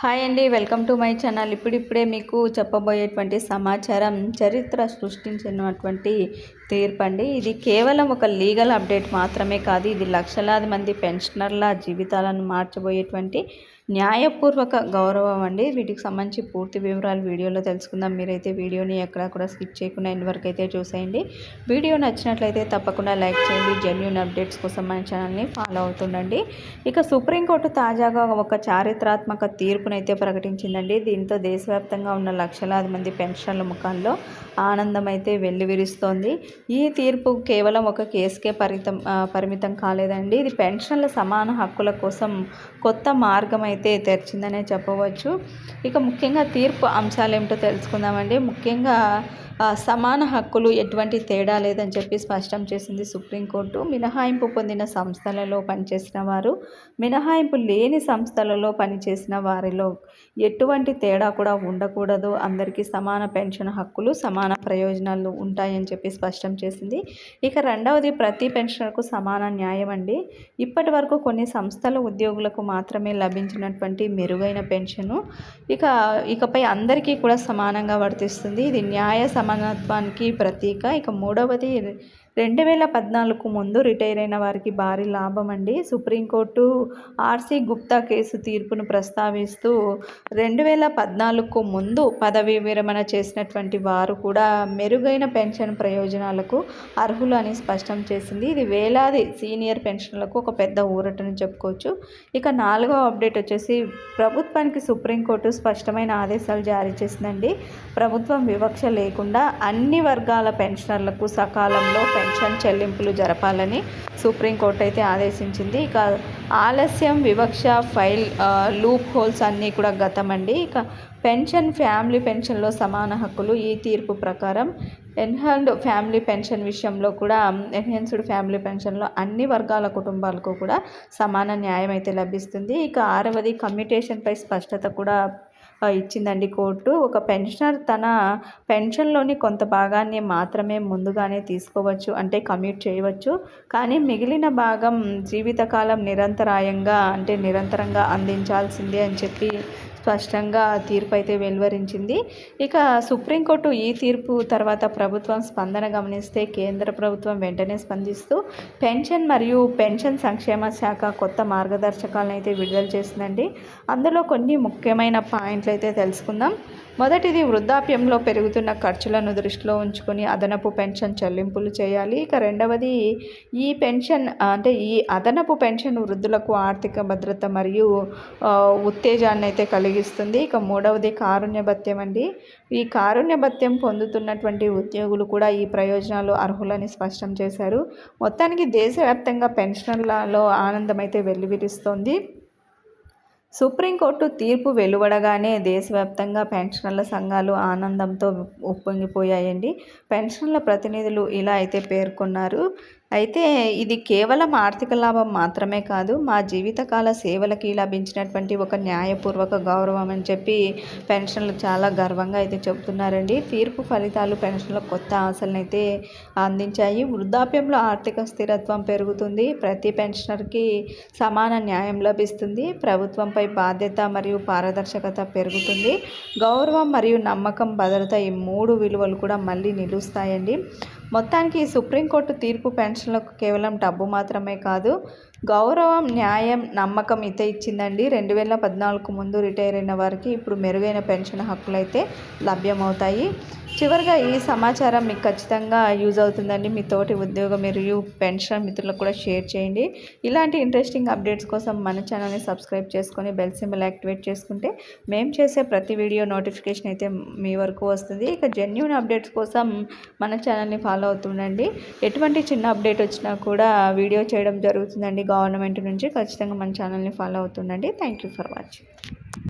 Hi అండి welcome to my channel. ఇప్పుడిప్పుడే మీకు చెప్పబోయేటువంటి సమాచారం చరిత్ర సృష్టించినటువంటి తీర్పు అండి ఇది కేవలం ఒక లీగల్ అప్డేట్ మాత్రమే కాదు ఇది లక్షలాది మంది పెన్షనర్ల జీవితాలను మార్చబోయేటువంటి న్యాయపూర్వక గౌరవం అండి. వీటికి సంబంధించి పూర్తి వివరాలు వీడియోలో తెలుసుకుందాం. మీరైతే వీడియోని ఎక్కడ కూడా స్కిప్ చేయకుండా ఇన్ని వరకు అయితే చూసేయండి. వీడియో నచ్చినట్లయితే తప్పకుండా లైక్ చేయండి. జెన్యున్ అప్డేట్స్ కోసం మన ఛానల్ని ఫాలో అవుతుండండి. ఇక సుప్రీంకోర్టు తాజాగా ఒక చారిత్రాత్మక తీర్పునైతే ప్రకటించిందండి. దీంతో దేశవ్యాప్తంగా ఉన్న లక్షలాది మంది పెన్షన్ల ముఖాల్లో ఆనందం అయితే వెల్లివిరుస్తోంది. ఈ తీర్పు కేవలం ఒక కేసుకే పరితం పరిమితం కాలేదండి. ఇది పెన్షన్ల సమాన హక్కుల కోసం కొత్త మార్గం అయితే తెరిచిందనే చెప్పవచ్చు. ఇక ముఖ్యంగా తీర్పు అంశాలు ఏమిటో తెలుసుకుందామండి. ముఖ్యంగా సమాన హక్కులు ఎటువంటి తేడా లేదని చెప్పి స్పష్టం చేసింది సుప్రీంకోర్టు. మినహాయింపు పొందిన సంస్థలలో పనిచేసిన వారు మినహాయింపు లేని సంస్థలలో పనిచేసిన వారిలో ఎటువంటి తేడా కూడా ఉండకూడదు. అందరికీ సమాన పెన్షన్ హక్కులు సమాన ప్రయోజనాలు ఉంటాయని చెప్పి స్పష్టం చేసింది. ఇక రెండవది ప్రతి పెన్షనర్కు సమాన న్యాయం అండి. ఇప్పటి వరకు కొన్ని సంస్థల ఉద్యోగులకు మాత్రమే లభించినటువంటి మెరుగైన పెన్షను ఇక ఇకపై అందరికీ కూడా సమానంగా వర్తిస్తుంది. ఇది న్యాయ సమానత్వానికి ప్రతీక. ఇక మూడవది రెండు వేల పద్నాలుగు ముందు రిటైర్ అయిన వారికి భారీ లాభం అండి. సుప్రీంకోర్టు ఆర్సీ గుప్తా కేసు తీర్పును ప్రస్తావిస్తూ రెండు వేల పద్నాలుగుకు ముందు పదవీ విరమణ చేసినటువంటి వారు కూడా మెరుగైన పెన్షన్ ప్రయోజనాలకు అర్హులు అని స్పష్టం చేసింది. ఇది వేలాది సీనియర్ పెన్షన్లకు ఒక పెద్ద ఊరటని చెప్పుకోవచ్చు. ఇక నాలుగో అప్డేట్ వచ్చేసి ప్రభుత్వానికి సుప్రీంకోర్టు స్పష్టమైన ఆదేశాలు జారీ చేసిందండి. ప్రభుత్వం వివక్ష లేకుండా అన్ని వర్గాల పెన్షనర్లకు సకాలంలో పెన్షన్ పెన్షన్ చెల్లింపులు జరపాలని సుప్రీంకోర్టు అయితే ఆదేశించింది. ఇక ఆలస్యం వివక్ష ఫైల్ లూప్ హోల్స్ అన్నీ కూడా గతమండి. ఇక పెన్షన్ ఫ్యామిలీ పెన్షన్లో సమాన హక్కులు ఈ తీర్పు ప్రకారం ఎన్హాండ్ ఫ్యామిలీ పెన్షన్ విషయంలో కూడా ఎన్హాన్స్డ్ ఫ్యామిలీ పెన్షన్లో అన్ని వర్గాల కుటుంబాలకు కూడా సమాన న్యాయం అయితే లభిస్తుంది. ఇక ఆరవది కమ్యూటేషన్పై స్పష్టత కూడా ఇచ్చిందండి కోర్టు. ఒక పెన్షనర్ తన పెన్షన్లోని కొంత భాగాన్ని మాత్రమే ముందుగానే తీసుకోవచ్చు అంటే కమ్యూట్ చేయవచ్చు. కానీ మిగిలిన భాగం జీవితకాలం నిరంతరాయంగా అంటే నిరంతరంగా అందించాల్సిందే అని చెప్పి స్పష్టంగా తీర్పు అయితే వెలువరించింది. ఇక సుప్రీంకోర్టు ఈ తీర్పు తర్వాత ప్రభుత్వం స్పందన గమనిస్తే కేంద్ర ప్రభుత్వం వెంటనే స్పందిస్తూ పెన్షన్ మరియు పెన్షన్ సంక్షేమ శాఖ కొత్త మార్గదర్శకాలను అయితే విడుదల చేసిందండి. అందులో కొన్ని ముఖ్యమైన పాయింట్లు అయితే తెలుసుకుందాం. మొదటిది వృద్ధాప్యంలో పెరుగుతున్న ఖర్చులను దృష్టిలో ఉంచుకొని అదనపు పెన్షన్ చెల్లింపులు చేయాలి. ఇక రెండవది ఈ పెన్షన్ అంటే ఈ అదనపు పెన్షన్ వృద్ధులకు ఆర్థిక భద్రత మరియు ఉత్తేజాన్ని అయితే కలిగి కలిగిస్తుంది. ఇక మూడవది కారుణ్య భత్యం అండి. ఈ కారుణ్య భత్యం పొందుతున్నటువంటి ఉద్యోగులు కూడా ఈ ప్రయోజనాలు అర్హులని స్పష్టం చేశారు. మొత్తానికి దేశవ్యాప్తంగా పెన్షన్లలో ఆనందం అయితే వెల్లువిరుస్తోంది. సుప్రీంకోర్టు తీర్పు వెలువడగానే దేశవ్యాప్తంగా పెన్షనర్ల సంఘాలు ఆనందంతో ఉప్పొంగిపోయాయండి. పెన్షన్ల ప్రతినిధులు ఇలా అయితే పేర్కొన్నారు. అయితే ఇది కేవలం ఆర్థిక లాభం మాత్రమే కాదు మా జీవితకాల సేవలకి లభించినటువంటి ఒక న్యాయపూర్వక గౌరవం అని చెప్పి పెన్షన్లు చాలా గర్వంగా అయితే చెబుతున్నారండి. తీర్పు ఫలితాలు పెన్షన్ల కొత్త ఆశలను అయితే అందించాయి. వృద్ధాప్యంలో ఆర్థిక స్థిరత్వం పెరుగుతుంది. ప్రతి పెన్షనర్కి సమాన న్యాయం లభిస్తుంది. ప్రభుత్వంపై బాధ్యత మరియు పారదర్శకత పెరుగుతుంది. గౌరవం మరియు నమ్మకం భద్రత ఈ మూడు విలువలు కూడా మళ్ళీ నిలుస్తాయండి. మొత్తానికి సుప్రీంకోర్టు తీర్పు పెన్షన్లకు కేవలం డబ్బు మాత్రమే కాదు గౌరవం న్యాయం నమ్మకం అయితే ఇచ్చిందండి. రెండు వేల పద్నాలుగు ముందు రిటైర్ అయిన వారికి ఇప్పుడు మెరుగైన పెన్షన్ హక్కులు అయితే లభ్యమవుతాయి. చివరిగా ఈ సమాచారం మీకు ఖచ్చితంగా యూజ్ అవుతుందండి. మీ తోటి ఉద్యోగం మరియు పెన్షన్ మిత్రులకు కూడా షేర్ చేయండి. ఇలాంటి ఇంట్రెస్టింగ్ అప్డేట్స్ కోసం మన ఛానల్ని సబ్స్క్రైబ్ చేసుకొని బెల్ సింబల్ యాక్టివేట్ చేసుకుంటే మేము చేసే ప్రతి వీడియో నోటిఫికేషన్ అయితే మీ వరకు వస్తుంది. ఇక జెన్యున్ అప్డేట్స్ కోసం మన ఛానల్ని ఫాలో అవుతుండండి. ఎటువంటి చిన్న అప్డేట్ వచ్చినా కూడా వీడియో చేయడం జరుగుతుందండి. గవర్నమెంట్ నుంచి ఖచ్చితంగా మన ఛానల్ని follow అవుతుండండి. Thank you for watching.